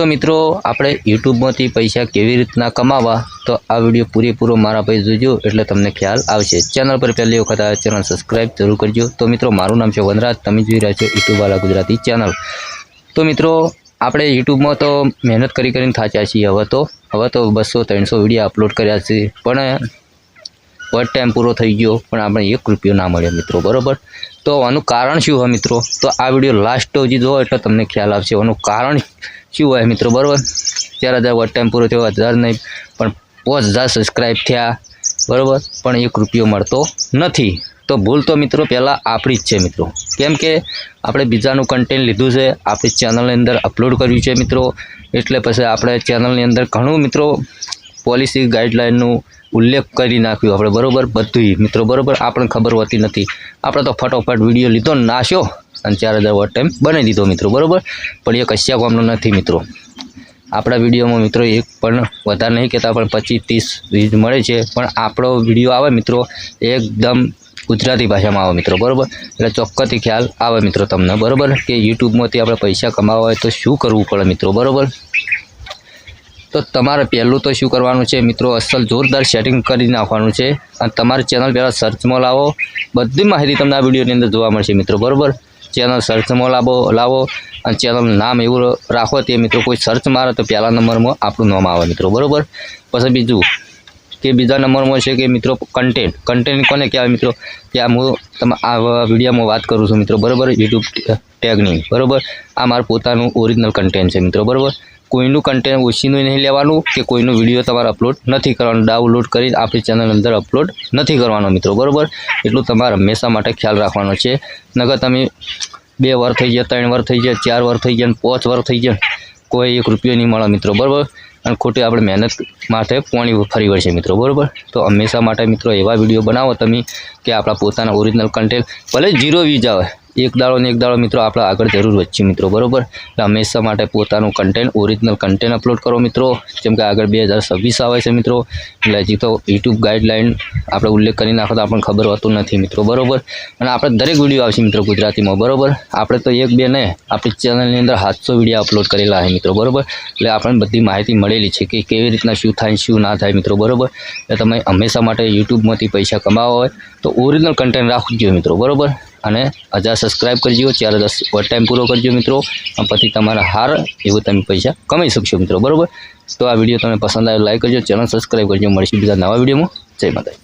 તો મિત્રો, આપણે યુટ્યુબમાંથી પૈસા કેવી રીતના કમાવા, તો આ વીડિયો પૂરેપૂરો મારા ભાઈ જોજો એટલે તમને ખ્યાલ આવશે. ચેનલ પર પહેલી વખત આ ચેનલ સબસ્ક્રાઈબ જરૂર કરજો. તો મિત્રો, મારું નામ છે વનરાજ. તમે જોઈ રહ્યા છો યુટ્યુબવાળા ગુજરાતી ચેનલ. તો મિત્રો, આપણે યુટ્યુબમાં તો મહેનત કરી કરીને થાચ્યા છીએ. હવે તો હવે તો બસો ત્રણસો વીડિયો અપલોડ કર્યા છે. પણ વર્ટ ટાઈમ પૂરો થઈ ગયો. પણ આપણે એક રૂપિયો ના મળ્યો મિત્રો, બરાબર? તો આનું કારણ શું હોય મિત્રો? તો આ વીડિયો લાસ્ટ સુધી જુઓ એટલે તમને ખ્યાલ આવશે. આનું કારણ શું હોય મિત્રો? બરાબર? ચાર હજાર ટાઈમ પૂરો થયો, હજાર નહીં, પણ પાંચ હજાર સબસ્ક્રાઈબ થયા. બરાબર? પણ એક રૂપિયો મળતો નથી. તો ભૂલ તો મિત્રો પહેલાં આપણી જ છે મિત્રો. કેમ કે આપણે બીજાનું કન્ટેન્ટ લીધું છે, આપણી ચેનલની અંદર અપલોડ કર્યું છે મિત્રો. એટલે પછી આપણે ચેનલની અંદર ઘણું મિત્રો પોલિસી ગાઈડલાઇનનું ઉલ્લેખ કરી નાખ્યો. આપણે બરોબર બધુંય મિત્રો, બરોબર? આપણને ખબર હોતી નથી. આપણે તો ફટોફટ વીડિયો લીધો નાશ્યો અને ચાર હજાર વોટ ટાઈમ બનાવી દીધો, મિત્રો, બરાબર? પણ એ કશિયા કોમનો નથી, મિત્રો. આપણા વિડીયોમાં, મિત્રો, એક પણ વધારે નહીં કહેતા, પણ પચીસ ત્રીસ વીજ મળે છે. પણ આપણો વીડિયો આવે, મિત્રો, એકદમ ગુજરાતી ભાષામાં આવે, મિત્રો, બરાબર? એટલે ચોક્કસથી ખ્યાલ આવે, મિત્રો, તમને, બરાબર? કે યુટ્યુબમાંથી આપણે પૈસા કમાવા હોય તો શું કરવું પડે, મિત્રો, બરાબર? તો તમારે પહેલું તો શું કરવાનું છે મિત્રો? અસલ જોરદાર સેટિંગ કરી નાખવાનું છે. અને તમારી ચેનલ પહેલાં સર્ચમાં લાવો. બધી માહિતી તમને આ વિડીયોની અંદર જોવા મળશે મિત્રો. બરાબર? ચેનલ સર્ચમાં લાવો લાવો. અને ચેનલનું નામ એવું રાખો તે મિત્રો. કોઈ સર્ચ મારે તો પહેલા નંબરમાં આપણું નામ આવે મિત્રો. બરાબર? પછી બીજું કે બીજા નંબરમાં છે કે મિત્રો કન્ટેન્ટ કન્ટેન્ટ કોને કહેવાય મિત્રો? આ હું તમે આ વિડીયોમાં વાત કરું છું મિત્રો. બરાબર? યુટ્યુબ ટેગની બરાબર? આ મારું પોતાનું ઓરિજિનલ કન્ટેન્ટ છે મિત્રો. બરાબર? કોઈનું કન્ટેન્ટ ઓછીનું નહીં લેવાનું કે કોઈનો વીડિયો તમારે અપલોડ નથી કરવાનો. ડાઉનલોડ કરી આપણી ચેનલ અંદર અપલોડ નથી કરવાનો મિત્રો, બરાબર? એટલું તમારે હંમેશા માટે ખ્યાલ રાખવાનો છે. નગર તમે બે વાર થઈ ગયા, ત્રણ વાર થઈ ગયા, ચાર વાર થઈ ગયા પાંચ વાર થઈ ગયા કોઈ એક રૂપિયો નહીં મળે મિત્રો, બરાબર? અને ખોટી આપણે મહેનત માટે પોણી ફરી વળશે મિત્રો, બરાબર? તો હંમેશા માટે મિત્રો એવા વીડિયો બનાવો તમે કે આપણા પોતાના ઓરિજિનલ કન્ટેન્ટ ભલે જીરો વ્યૂઝ આવે એક દાડો ને એક દાડો મિત્રો આપણે આગળ જરૂર વધશે મિત્રો, બરાબર? એટલે હંમેશા માટે પોતાનું કન્ટેન્ટ ઓરિજિનલ કન્ટેન્ટ અપલોડ કરો મિત્રો. જેમ કે આગળ બે હજાર છવ્વીસ આવે છે મિત્રો. એટલે હજી તો યુટ્યુબ ગાઈડલાઇન આપણે ઉલ્લેખ કરી નાખો તો આપણને ખબર હોતું નથી મિત્રો, બરાબર? અને આપણે દરેક વીડિયો આવશે મિત્રો ગુજરાતીમાં, બરાબર? આપણે તો એક બે ને આપણી ચેનલની અંદર સાતસો વીડિયો અપલોડ કરેલા છે મિત્રો, બરાબર? એટલે આપણને બધી માહિતી મળેલી છે કે કેવી રીતના શું થાય શું ના થાય મિત્રો, બરાબર? એટલે તમે હંમેશા માટે યુટ્યુબમાંથી પૈસા કમાવા હોય તો ઓરિજિનલ કન્ટેન્ટ રાખજો મિત્રો, બરાબર? અને હજાર સબસ્ક્રાઈબ કરજો, ચાર દસ ઓવર ટાઈમ પૂરો કરજો મિત્રો. પછી તમારા હાર એવું તમે પૈસા કમાઈ શકશો મિત્રો, બરાબર? તો આ વીડિયો તમે પસંદ આવે લાઈક કરજો, ચેનલ સબસ્ક્રાઈબ કરજો. મળીશું બીજા નવા વિડીયોમાં. જય માતા